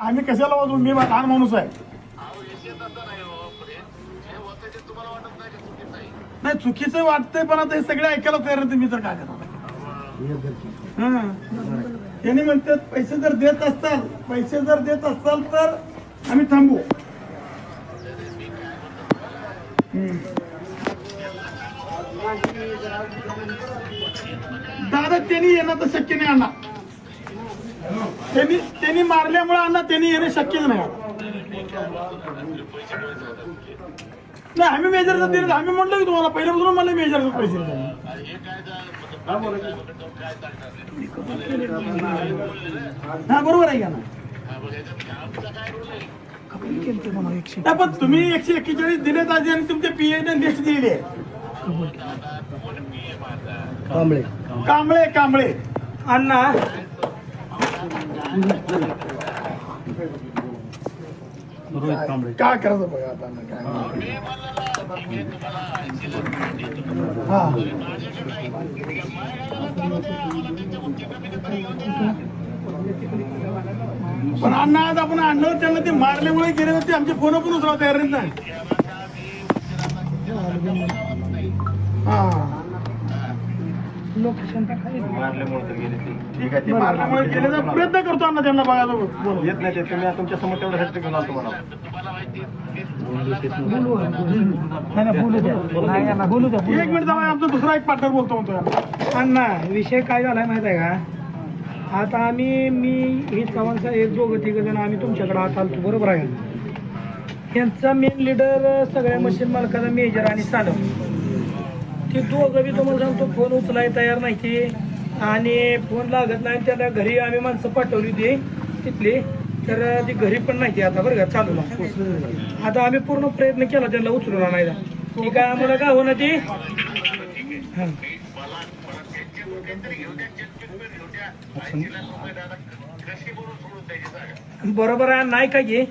आम्ही कशाला वाजू मी लहान माणूस आहे. नाही चुकीचं वाटतंय पण आता हे सगळे ऐकायला तयार नाही मी तर काय करणार? त्यांनी म्हणतात पैसे जर देत असताल पैसे जर देत असाल तर आम्ही थांबू. हम्म. दादा त्यांनी येणं तर शक्य नाही अण्णा त्यांनी त्यांनी मारल्यामुळे अण्णा त्यांनी येणं शक्यच नाही नाही आम्ही मेजर दिले आम्ही म्हटलं की तुम्हाला पहिल्यापासून मला मेजर पैसे दिले. हा बरोबर आहे का ना पण तुम्ही एकशे एक्केचाळीस दिले ताजे आणि तुमच्या पीए ने लिस्ट दिलेली आहे. कांबळे. कांबळे कांबळे. अण्णा काय करायचं बघा आता? काय पण अण्णा आज आपण आणलं त्यांना ते मारल्यामुळे गेले होते ते आमचे फोन पण उचला तयार नाही. हा. लोकेशन टाकायचं मारल्यामुळे तर गेले ते. ठीक आहे ते मारल्यामुळे गेले तर प्रयत्न करतो अण्णा त्यांना बघायला बोलू. येत नाही ते तुम्ही तुमच्यासमोर तेवढं घेऊन आलो तुम्हाला. नाही बोलू द्या नाही अण्णा बोलू द्या बोलू एक मिनिट आमचा दुसरा एक पार्टनर बोलतो म्हणतो. अण्णा विषय काय झालाय माहीत आहे का? आता आम्ही मी ही चव्हाण साहेब एक दोघं तिघ जण आम्ही तुमच्याकडे आत आलतो बरोबर आहे यांचा मेन लीडर सगळ्या मशीन मालकाचा मेजर आणि सालम ते दोघं बी तुम्हाला सांगतो फोन उचलाय तयार नाही ते. आणि फोन लागत नाही त्याला घरी आम्ही माणसं पाठवली होती तिथली. तर ती घरी पण नाही ती आता बरं का चालू आता आम्ही पूर्ण प्रयत्न केला त्यांना उचलून आणायला. ती काय आम्हाला का होणार ती? हां. बरोबर आहे नाही का घे